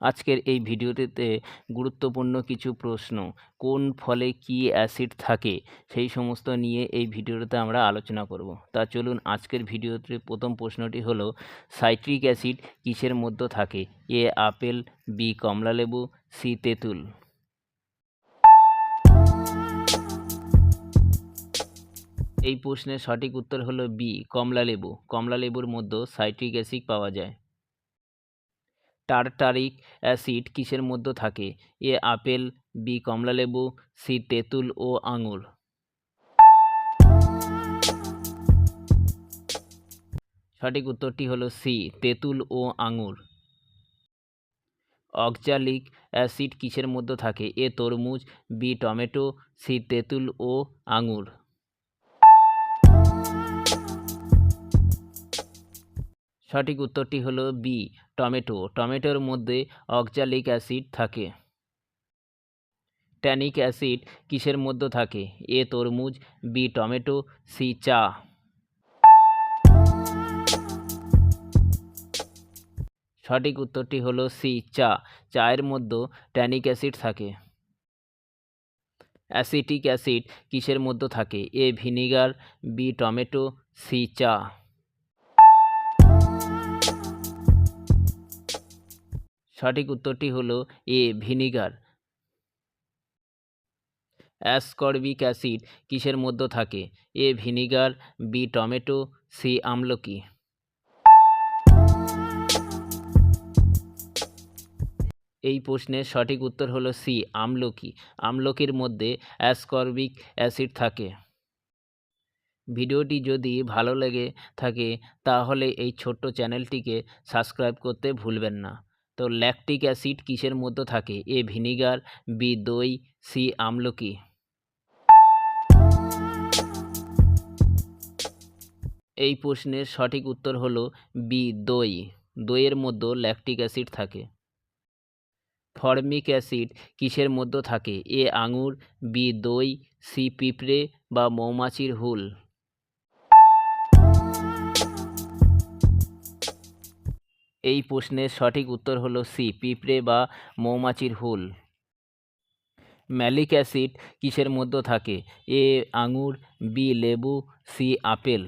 আজকের এই ভিডিওটিতে গুরুত্বপূর্ণ কিছু প্রশ্ন, কোন ফলে কী অ্যাসিড থাকে, সেই সমস্ত নিয়ে এই ভিডিওটিতে আমরা আলোচনা করব। তা চলুন আজকের ভিডিওতে প্রথম প্রশ্নটি হলো, সাইট্রিক অ্যাসিড কিসের মধ্যে থাকে? এ আপেল, বি কমলালেবু, সি তেঁতুল। এই প্রশ্নের সঠিক উত্তর হলো বি, কমলালেবু। কমলালেবুর মধ্যে সাইট্রিক অ্যাসিড পাওয়া যায়। টারটারিক অ্যাসিড কিসের মধ্যে থাকে? এ আপেল, বি কমলালেবু সি তেঁতুল ও আঙুর। সঠিক উত্তরটি হলো সি, তেঁতুল ও আঙুর। অক্সালিক অ্যাসিড কিসের মধ্যে থাকে? এ তরমুজ, বি টমেটো, সি তেঁতুল ও আঙুর। সঠিক উত্তরটি হলো বি, টমেটো। টমেটোর মধ্যে অক্সালিক অ্যাসিড থাকে। ট্যানিক অ্যাসিড কিসের মধ্যে থাকে? এ তরমুজ, বি টমেটো, সি চা। সঠিক উত্তরটি হলো সি চা। চায়ের মধ্যে ট্যানিক অ্যাসিড থাকে। অ্যাসিটিক অ্যাসিড কিসের মধ্যে থাকে? A vinegar, B tomato, C চা। সঠিক উত্তরটি হলো এ, ভিনিগার। অ্যাসকর্বিক অ্যাসিড কিসের মধ্যে থাকে? A, vinegar, B, tomato, C, আমলকি। এই প্রশ্নের সঠিক উত্তর হলো সি, আমলকি। আমলকির মধ্যে অ্যাসকর্বিক অ্যাসিড থাকে। ভিডিওটি যদি ভালো লেগে থাকে, তাহলে এই ছোট্ট চ্যানেলটিকে সাবস্ক্রাইব করতে ভুলবেন না। তো ল্যাকটিক অ্যাসিড কিসের মধ্যে থাকে? এ ভিনিগার বি দই সি আমলকি। এই প্রশ্নের সঠিক উত্তর হলো বি দই। দইয়ের মধ্যে ল্যাকটিক অ্যাসিড থাকে। ফর্মিক অ্যাসিড কিসের মধ্যে থাকে? এ আঙুর বি দই সি পিঁপড়ে বা মৌমাছির হুল। এই প্রশ্নের সঠিক উত্তর হলো সি, পিঁপড়ে বা মৌমাছির হুল। ম্যালিক অ্যাসিড কিসের মধ্যে থাকে? এ, আঙুর, বি, লেবু, সি, আপেল।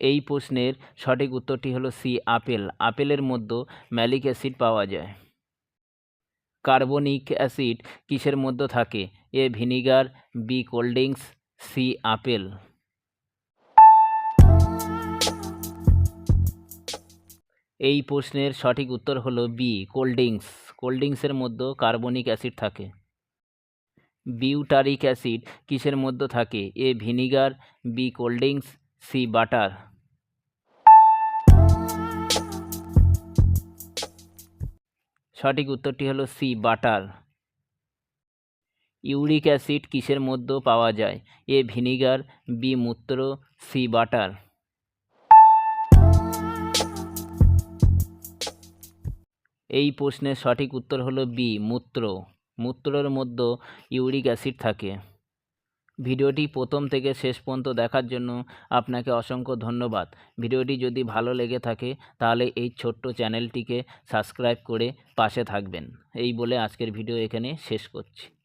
এই প্রশ্নের সঠিক উত্তরটি হলো সি, আপেল। আপেলের মধ্যে ম্যালিক অ্যাসিড পাওয়া যায়। কার্বনিক অ্যাসিড কিসের মধ্যে থাকে? A, vinegar, B, cold drinks, C, apple. এই প্রশ্নের সঠিক উত্তর হলো বি কোল্ড ড্রিঙ্কস কোল্ড ড্রিঙ্কসের মধ্যে কার্বনিক অ্যাসিড থাকে। বিউটারিক অ্যাসিড কিসের মধ্যে থাকে? A vinegar B cold drinks C butter সঠিক উত্তরটি হলো সি বাটার ইউরিক অ্যাসিড কিসের মধ্যে পাওয়া যায়? এ ভিনিগার বি মূত্র সি বাটার এই প্রশ্নের সঠিক উত্তর হলো বি, মূত্র। মূত্রর মধ্যে ইউরিক অ্যাসিড থাকে। ভিডিওটি প্রথম থেকে শেষ পর্যন্ত দেখার জন্য আপনাকে অসংখ্য ধন্যবাদ। ভিডিওটি যদি ভালো লেগে থাকে, তাহলে এই ছোট্ট চ্যানেলটিকে সাবস্ক্রাইব করে পাশে থাকবেন। এই বলে আজকের ভিডিও এখানে শেষ করছি।